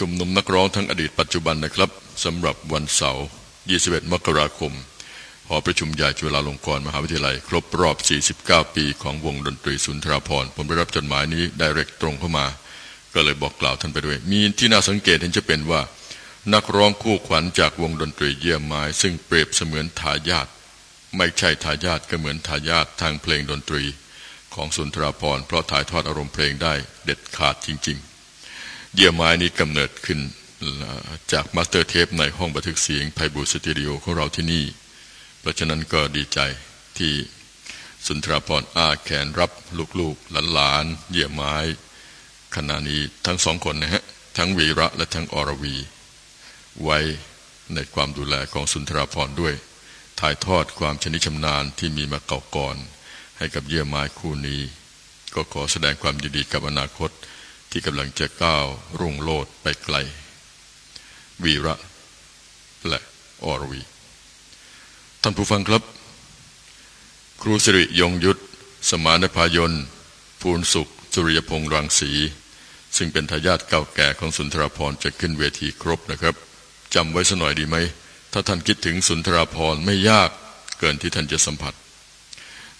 ชุมนุมนักร้องทั้งอดีตปัจจุบันนะครับสำหรับวันเสาร์ 21 มกราคม หอประชุมใหญ่จุฬาลงกรณ์มหาวิทยาลัย ครบรอบ 49 ปีของวงดนตรีสุนทราพรณ์ผมได้รับจดหมายนี้ไดเรกตรงเข้ามา ก็เลยบอกกล่าวท่านไปด้วย มีที่น่าสังเกตเห็นจะเป็นว่า นักร้องคู่ขวัญจากวงดนตรีเยี่ยมไม้ซึ่งเปรียบเสมือนทายาทไม่ใช่ทายาทก็เหมือนทายาททางเพลงดนตรี ของสุนทราพรณ์เพราะถ่ายทอดอารมณ์เพลงได้เด็ดขาดจริง ๆ เยี่ยมไม้นี้กำเนิดขึ้นจากมาสเตอร์เทปในห้องบันทึกเสียงไพบูสตูดิโอของเราที่นี่ เพราะฉะนั้นก็ดีใจที่สุนทราพรอาแขนรับลูกๆหลานๆเยี่ยมไม้ขณะนี้ทั้งสองคนนะฮะ ทั้งวีระและทั้งอรวี ไว้ในความดูแลของสุนทราพรด้วย ถ่ายทอดความชนิชำนาญที่มีมาเก่าก่อน ให้กับเยี่ยมไม้คู่นี้ ก็ขอแสดงความยินดีกับอนาคต ที่กำลังจะก้าวรุ่งโลดไปไกล วีระและอรวี ท่านผู้ฟังครับ ครูสิริยงยุทธ สมานพายนภูนสุข สุริยพงษ์รังสี ซึ่งเป็นทายาทเก่าแก่ของสุนทรพรจะขึ้นเวทีครบนะครับจำไว้สหน่อยดีไหม ถ้าท่านคิดถึงสุนทรพรไม่ยากเกินที่ท่านจะสัมผัส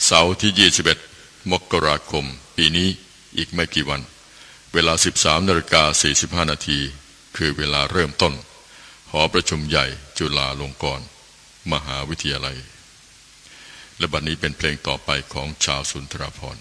เสาร์ที่ 21 มกราคม ปีนี้อีกไม่กี่วัน เวลา 13นาฬิกา45 นาที คือเวลาเริ่มต้น หอประชุมใหญ่จุฬาลงกรณ์มหาวิทยาลัย และบัดนนี้เป็นเพลงต่อไปของชาวสุนทรพร